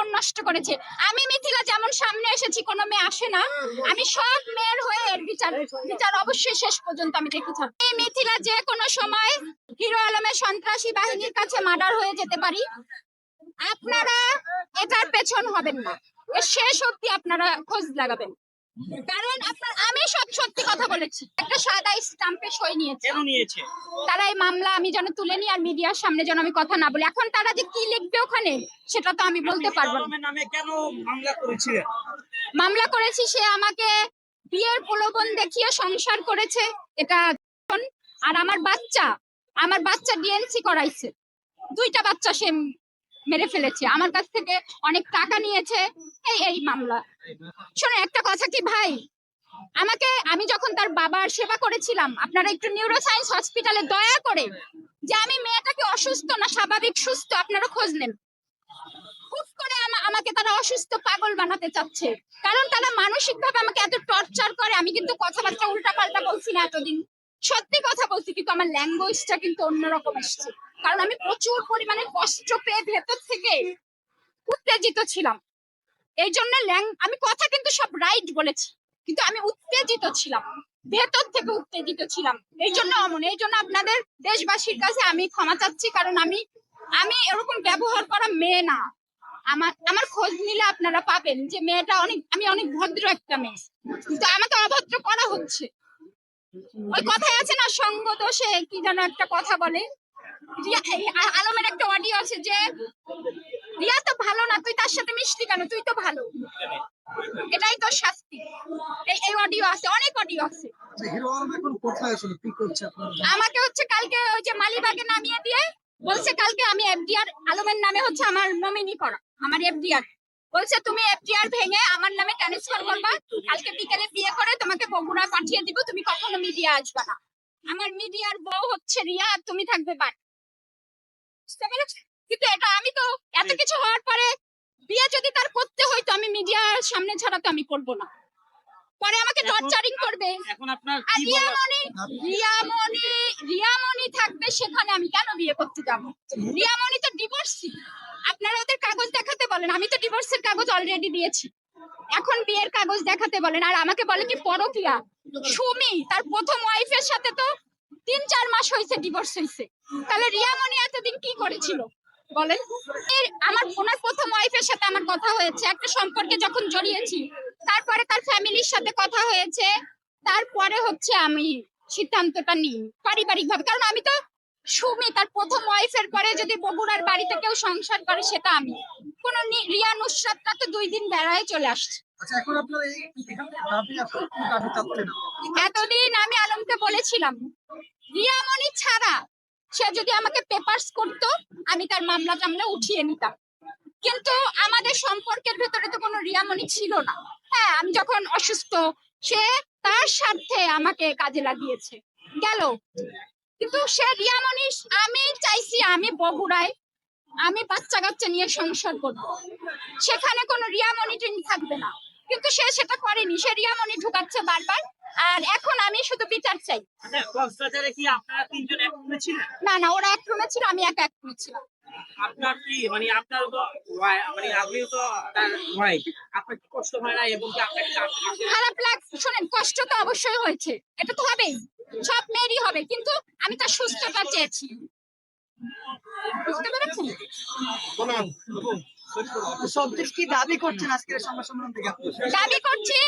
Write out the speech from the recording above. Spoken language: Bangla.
জীবন নষ্ট করেছে। আমি মিথিলা, যেমন সামনে এসেছি, কোনো মেয়ে আসে না। আমি সব মেয়ের হয়ে এর বিচার বিচার অবশ্যই শেষ পর্যন্ত আমি দেখে ছাড়ব এই মিথিলা, যে কোনো সময় হিরো আলমের সন্ত্রাসী বাহিনীর কাছে মার্ডার হয়ে যেতে পারি। আপনারা এটার পেছন হবেন না। শেষ অব্দি আপনারা খোঁজ লাগাবেন। কারণ আপনার আমি সব বলেছি একটা সাদা স্টাম্পে সই নিয়েছে। কেন নিয়েছে? তারা এই মামলা আমি যেন তুলে নিই আর মিডিয়ার সামনে যেন আমি কথা না বলি। এখন তারা যে কি লিখবে ওখানে সেটা তো আমি বলতে পারব না। নামে কেন মামলা করেছিলেন মামলা করেছি সে আমাকে বিয়ের প্রলোভন দেখিয়ে সংসার করেছে। এটা আর আমার বাচ্চা আমার বাচ্চা ডিএনসি করাইছে। দুইটা বাচ্চা সে মেরে ফেলেছে। আমার কাছ থেকে অনেক টাকা নিয়েছে। এই এই মামলা। শোনো একটা কথা কি ভাই? আমাকে আমি যখন তার বাবার সেবা করেছিলাম, আপনারা একটু নিউরো সায়েন্স হসপিটালে দয়া করে যে আমি মেয়েটাকে অসুস্থ না, স্বাভাবিক সুস্থ, আপনারা খোঁজ নেন। হুট করে আমাকে তারা অসুস্থ পাগল বানাতে চাচ্ছে। কারণ তারা মানসিক ভাবে আমাকে এত টর্চার করে, আমি কিন্তু কথাবার্তা উল্টা পাল্টা বলছি না এতদিন। সত্যি কথা বলছি, কিন্তু আমার ল্যাঙ্গুয়েজটা কিন্তু অন্যরকম আসছে। কারণ আমি প্রচুর পরিমাণে কষ্ট পেয়ে ভেতর থেকে উত্তেজিত ছিলাম। এই জন্য আমি কথা কিন্তু সব রাইট বলেছি। কিন্তু আমি উত্তেজিত ছিলাম। ভেতর থেকে উত্তেজিত ছিলাম। এই জন্য অমন, এই জন্য আপনাদের দেশবাসীর কাছে আমি ক্ষমা চাচ্ছি, কারণ আমি আমি এরকম ব্যবহার করা মেয়ে না। আমার আমার খোঁজ নিলে আপনারা পাবেন যে মেয়েটা অনেক, আমি অনেক ভদ্র একটা মেয়ে। কিন্তু আমাকে অভদ্র করা হচ্ছে। ওই কথাই আছে না সঙ্গ দোষে কি যেন একটা কথা বলে। আলমের একটা অডিও আছে যে রিয়া তো ভালো না তুই তার সাথে মিশলি কেন? তুই তো ভালো। এটাই তো শাস্তি। এই এই অডিও আছে অনেক অডিও আছে। আচ্ছা, আমাকে হচ্ছে কালকে ওই যে মালিবাগে নামিয়ে দিয়ে বলছে কালকে আমি এফডিআর আলমের নামে হচ্ছে আমার নমিনি করা আমার এফডিআর। বলছে তুমি এফডিআর ভেঙে আমার নামে ট্রান্সফার করবা। কালকে বিকেলে বিয়ে করে তোমাকে বগুড়া পাঠিয়ে দিব তুমি কখনো মিডিয়া আসবে না। আমার মিডিয়ার বউ হচ্ছে রিয়া আর তুমি থাকবে বাট বুঝতে পেরেছ? কিন্তু এটা আমি তো এত কিছু হওয়ার পরে বিয়ে যদি তার করতে হয়তো আমি মিডিয়ার সামনে ছাড়া তো আমি করব না। পরে আমাকে টর্চারিং করবে। এখন আপনার রিয়ামণি রিয়ামণি রিয়ামণি থাকবে সেখানে আমি কেন বিয়ে করতে যাব? রিয়ামণি তো ডিভোর্সি আপনারা ওদের কাগজ দেখাতে বলেন। আমি তো ডিভোর্সের কাগজ অলরেডি দিয়েছি। এখন বিয়ের কাগজ দেখাতে বলেন। আর আমাকে বলে কি পরকিয়া সুমি তার প্রথম ওয়াইফের সাথে তো তিন চার মাস হয়েছে ডিভোর্স হয়েছে তাহলে রিয়ামণি এতদিন কি করেছিল? বলেন। আমার ওনার প্রথম ওয়াইফের সাথে আমার কথা হয়েছে। একটা সম্পর্কে যখন জড়িয়েছি তারপরে তার ফ্যামিলির সাথে কথা হয়েছে তারপরে হচ্ছে আমি সিদ্ধান্তটা নিই পারিবারিক ভাবে কারণ আমি তো সুমি তার প্রথম ওয়াইফের পরে যদি বগুড়ার বাড়িতে কেউ সংসার করে সেটা আমি। কোন রিয়া নুসরাতটা তো দুই দিন বেড়ায় চলে আসছে। আচ্ছা এতদিন আমি আলমকে বলেছিলাম রিয়ামণি ছাড়া সে যদি আমাকে পেপারস করতো, আমি তার মামলা টামলা উঠিয়ে নিতাম। কিন্তু আমাদের সম্পর্কের ভেতরে তো কোনো রিয়ামণি ছিল না। হ্যাঁ আমি যখন অসুস্থ, সে তার স্বার্থে আমাকে কাজে লাগিয়েছে। গেল। কিন্তু সে রিয়ামণি, আমি চাইছি আমি বগুড়ায়, আমি বাচ্চা কাচ্চা নিয়ে সংসার করব। সেখানে কোনো রিয়ামণি টেনি থাকবে না। কিন্তু সে সেটা করেনি। সে রিয়ামণি ঢুকাচ্ছে বারবার। আর এখন আমি শুধু বিচার চাই। কক্সবাজারে কি আপনারা তিনজন এক রুমে ছিলেন? না না ওরা এক রুমে ছিল আমি একা এক রুমে ছিলাম। আপনার কি মানে আপনার তো ওয়াই- মানে আপনিও তো তার ওয়াইফ আপনার কি কষ্ট হয় না এবং কি আপনার খারাপ লাগ শোনেন কষ্ট তো অবশ্যই হয়েছে এটা তো হবেই সব মেয়েরই হবে কিন্তু আমি তার সুস্থতা চেয়েছি। বুঝতে পেরেছেন? সব কি দাবি করছেন আজকের সংবাদ সম্মেলন থেকে? দাবি করছি